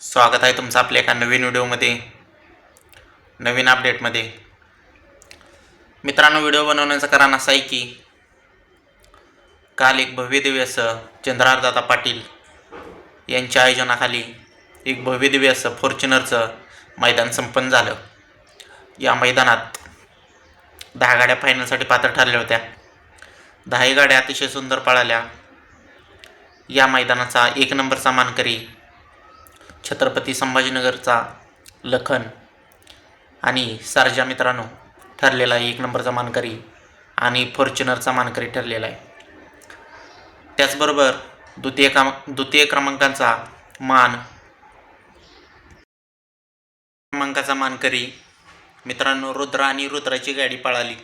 स्वागत आहे तुमचं आपल्या एका नवीन व्हिडिओमध्ये नवीन अपडेटमध्ये मित्रांनो व्हिडिओ बनवण्याचं कारण असं आहे की काल एक भव्य दिव्य असं चंद्रारदादा पाटील यांच्या आयोजनाखाली एक भव्य दिव्य असं फॉर्च्युनरचं मैदान संपन्न झालं. या मैदानात दहा गाड्या फायनलसाठी पात्र ठरल्या होत्या. दहाही गाड्या अतिशय सुंदर पळाल्या. या मैदानाचा एक नंबरचा मानकरी छत्रपती संभाजीनगरचा लखन आणि सारजा मित्रांनो ठरलेला आहे एक नंबरचा मानकरी आणि फॉर्च्युनरचा मानकरी ठरलेला आहे. त्याचबरोबर द्वितीय क्रम द्वितीय क्रमांकाचा मान क्रमांकाचा मानकरी मित्रांनो रुद्र आणि रुद्राची गाडी पळाली.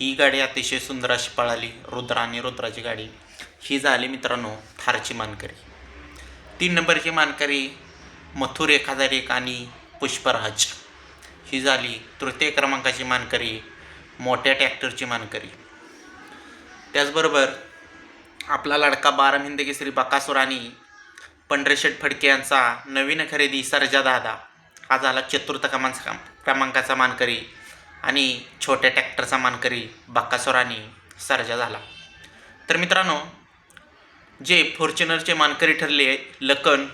ही गाडी अतिशय सुंदर अशी पळाली रुद्र आणि रुद्राची गाडी. ही झाली मित्रांनो थारची मानकरी. तीन नंबरची मानकरी मथुर एक हजार एक आणि पुष्पराज. ही झाली तृतीय क्रमांकाची मानकरी मोठ्या ट्रॅक्टरची मानकरी. त्याचबरोबर आपला लाडका बारामिंद श्री बकासूर आणि पंढरेशेठ फडके यांचा नवीन खरेदी सरजा दादा. हा झाला चतुर्थ क्रमांचा क्रमांकाचा मानकरी आणि छोट्या ट्रॅक्टरचा मानकरी बक्कासूर आणि सरजा झाला. तर मित्रांनो जे फॉर्च्युनरचे मानकरी ठरले लखन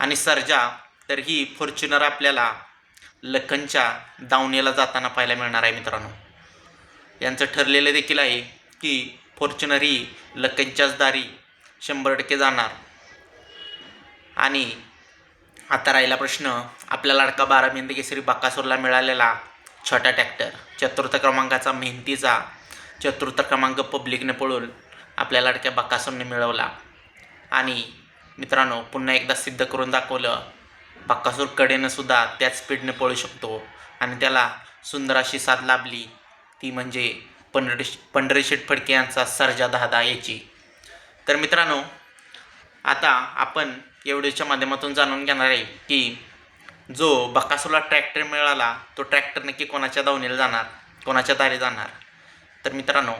आणि सर्जा तर ही फॉर्च्युनर आपल्याला लखनच्या दावणीला जाताना पाहायला मिळणार आहे मित्रांनो. यांचं ठरलेलं देखील आहे की फॉर्च्युनर ही लखनच्याच दारी शंभर टक्के जाणार. आणि आता राहिला प्रश्न आपल्या लाडका बारा मेंद केसरी बाकासूरला मिळालेला छोटा ट्रॅक्टर चतुर्थ क्रमांकाचा मेहनतीचा चतुर्थ क्रमांक पब्लिकने पळून आपल्या लाडक्या बक्कासूरने मिळवला. आणि मित्रांनो पुन्हा एकदा सिद्ध करून दाखवलं बक्कासूर कडेनंसुद्धा त्याच स्पीडने पळू शकतो. आणि त्याला सुंदर अशी साथ लाभली. ती म्हणजे पंढरी पंढरीशेठ फडके यांचा सर्जा दहादा याची. तर मित्रांनो आता आपण एवढ्याच्या माध्यमातून जाणून घेणार आहे की जो बकासूला ट्रॅक्टर मिळाला तो ट्रॅक्टर नक्की कोणाच्या दावणीला जाणार कोणाच्या दारी जाणार? तर मित्रांनो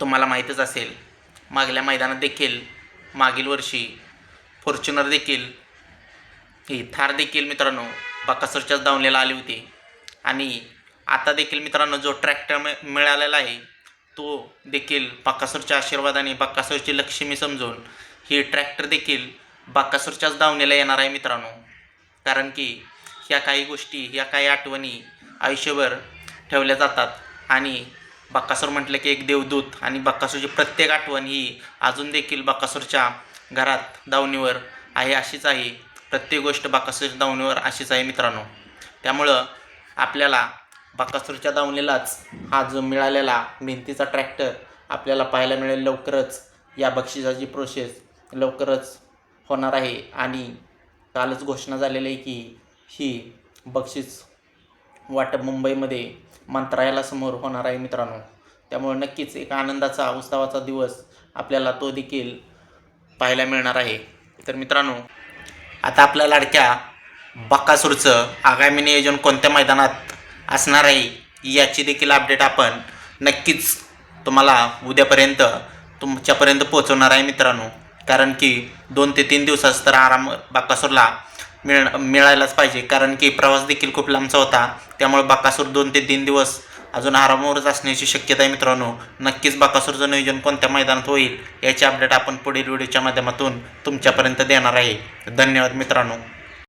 तुम्हाला माहीतच असेल मागल्या मैदानात देखील मागील वर्षी फॉर्च्युनर देखील ही थार देखील मित्रांनो बकासूरच्याच धावलेला आली होती. आणि आता देखील मित्रांनो जो ट्रॅक्टर मि मिळालेला आहे तो देखील बकासूरच्या आशीर्वादाने बकासूरची लक्ष्मी समजून ही ट्रॅक्टर देखील बकासूरच्याच दावणीला येणार आहे मित्रांनो. कारण की ह्या काही गोष्टी ह्या काही आठवणी आयुष्यभर ठेवल्या जातात. आणि बक्कासूर म्हटलं की एक देवदूत आणि बक्कासूरची प्रत्येक आठवण ही अजून देखील बक्कासूरच्या घरात दावणीवर आहे अशीच आहे. प्रत्येक गोष्ट बक्कासूरच्या दावणीवर अशीच आहे मित्रांनो. त्यामुळं आपल्याला बक्कासूरच्या दावणीलाच हा जो मिळालेला मेहनतीचा ट्रॅक्टर आपल्याला पाहायला मिळेल लवकरच. या बक्षिसाची प्रोसेस लवकरच होणार आहे आणि कालच घोषणा झालेली आहे की ही बक्षीस वाटप मुंबईमध्ये मंत्रालयासमोर होणार आहे मित्रांनो. त्यामुळे नक्कीच एक आनंदाचा उत्सवाचा दिवस आपल्याला तो देखील पाहायला मिळणार आहे. तर मित्रांनो आता आपल्या लाडक्या बक्कासूरचं आगामी नियोजन कोणत्या मैदानात असणार आहे याची देखील अपडेट आपण नक्कीच तुम्हाला उद्यापर्यंत तुमच्यापर्यंत पोहोचवणार आहे मित्रांनो. कारण की दोन ते तीन दिवसाच तर आराम बाकासूरला मिळ मिळायलाच पाहिजे. कारण की प्रवास देखील खूप लांबचा होता. त्यामुळे बाकासूर दोन ते तीन दिवस अजून आरामावरच असण्याची शक्यता आहे मित्रांनो. नक्कीच बाकासूरचं नियोजन कोणत्या मैदानात होईल याची अपडेट आपण पुढील व्हिडिओच्या माध्यमातून तुमच्यापर्यंत देणार आहे. धन्यवाद मित्रांनो.